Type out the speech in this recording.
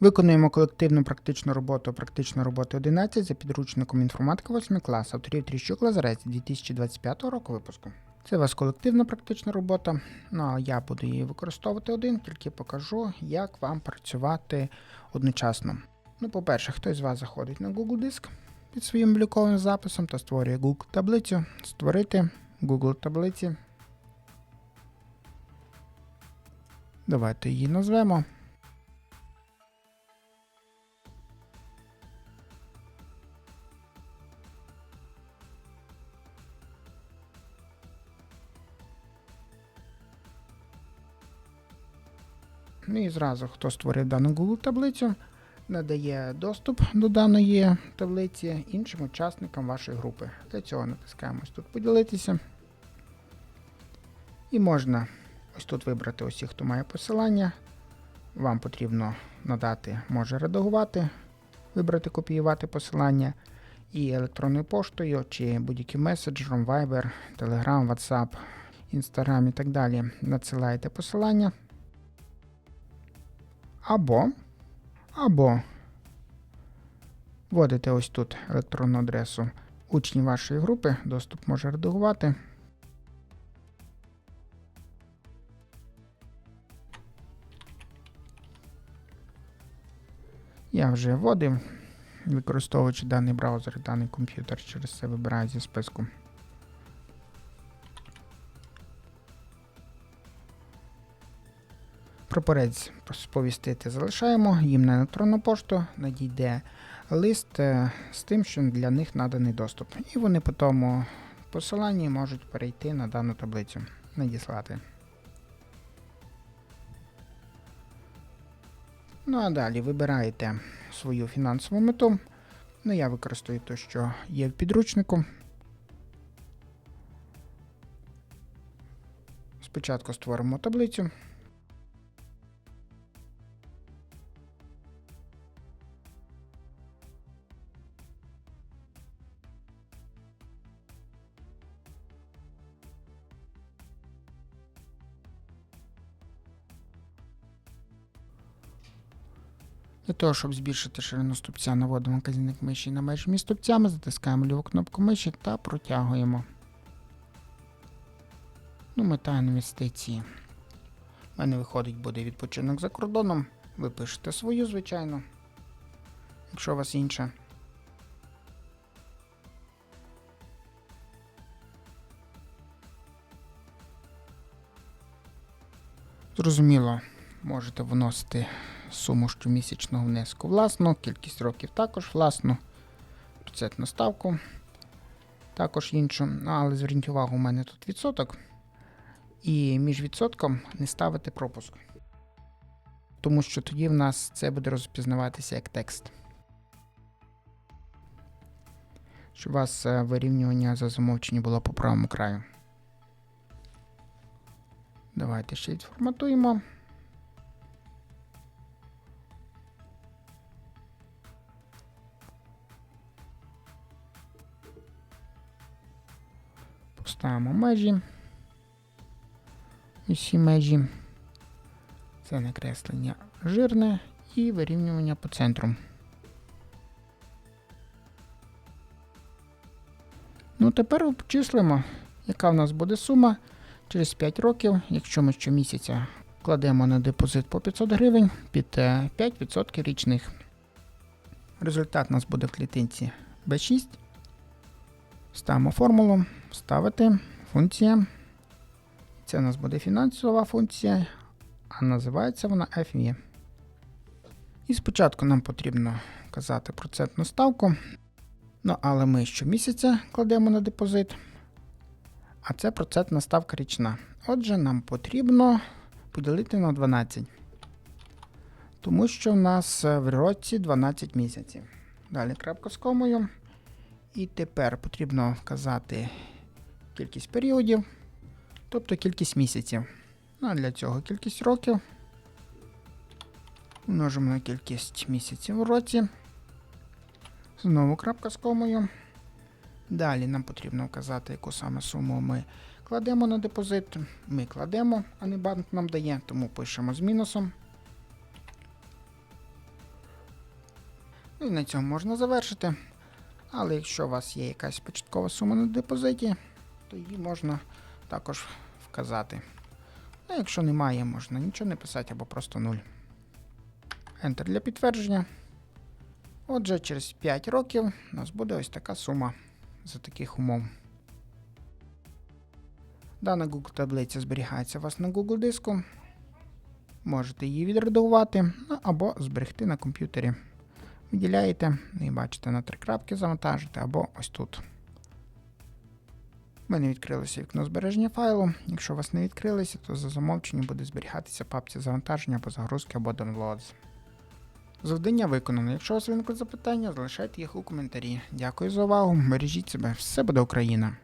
Виконуємо колективну практичну роботу практичної роботи 11 за підручником інформатика 8 клас авторів Тріщук Лазарець 2025 року випуску. Це у вас колективна практична робота. Ну а я буду її використовувати один, тільки покажу, як вам працювати одночасно. Ну, по-перше, хтось з вас заходить на Google Диск під своїм обліковим записом та створює Google таблицю. Створити Google таблиці. Давайте її назвемо. Ну і зразу, хто створив дану Google таблицю, надає доступ до даної таблиці іншим учасникам вашої групи. Для цього натискаємо ось тут поділитися. І можна ось тут вибрати усіх, хто має посилання. Вам потрібно надати, може редагувати, вибрати копіювати посилання і електронною поштою, чи будь-яким меседжером, Viber, Telegram, WhatsApp, Instagram і так далі. Надсилаєте посилання. Або, або вводите ось тут електронну адресу учнів вашої групи, доступ може редагувати. Я вже вводив, використовуючи даний браузер, даний комп'ютер, через це вибираю зі списку. Прапорець сповістити залишаємо, їм на електронну пошту надійде лист е, з тим, що для них наданий доступ. І вони по тому посиланні можуть перейти на дану таблицю, надіслати. Ну а далі вибираєте свою фінансову мету. Ну, я використаю те, що є в підручнику. Спочатку створимо таблицю. Для того, щоб збільшити ширину ступця, наводимо вказівник миші на межі між ступцями, затискаємо ліву кнопку миші та протягуємо. Ну, мета інвестиції. У мене виходить буде відпочинок за кордоном. Ви пишете свою, звичайно. Якщо у вас інша. Зрозуміло, можете вносити суму щомісячного внеску власну, кількість років також власну, процентну ставку також іншу. Ну, але зверніть увагу, у мене тут відсоток. І між відсотком не ставити пропуск. Тому що тоді в нас це буде розпізнаватися як текст. Щоб у вас е, вирівнювання за замовчення було по правому краю. Давайте ще відформатуємо. Поставимо межі. Усі межі. Це накреслення жирне і вирівнювання по центру. Ну, тепер обчислимо, яка в нас буде сума через 5 років, якщо ми щомісяця кладемо на депозит по 500 гривень під е, 5% річних. Результат у нас буде в клітинці B6. Ставимо формулу, ставити функція. Це у нас буде фінансова функція, а називається вона FV. І спочатку нам потрібно вказати процентну ставку. Ну, але ми щомісяця кладемо на депозит. А це процентна ставка річна. Отже, нам потрібно поділити на 12. Тому що в нас е, в році 12 місяців. Далі крапка з комою. І тепер потрібно вказати кількість періодів, тобто кількість місяців. Ну, а для цього кількість років. Множимо на кількість місяців у році. Знову крапка з комою. Далі нам потрібно вказати, яку саме суму ми кладемо на депозит. Ми кладемо, а не банк нам дає, тому пишемо з мінусом. Ну і на цьому можна завершити. Але якщо у вас є якась початкова сума на депозиті, то її можна також вказати. Ну, якщо немає, можна нічого не писати або просто 0. Enter для підтвердження. Отже, через 5 років у нас буде ось така сума за таких умов. Дана Google таблиця зберігається у вас на Google диску. Можете її відредагувати ну, або зберегти на комп'ютері. Виділяєте і бачите на три крапки завантажити або ось тут. У мене відкрилося вікно збереження файлу. Якщо у вас не відкрилося, то за замовченням буде зберігатися папці завантаження або загрузки або downloads. Завдання виконано. Якщо у вас виникли запитання, залишайте їх у коментарі. Дякую за увагу. Бережіть себе. Все буде Україна!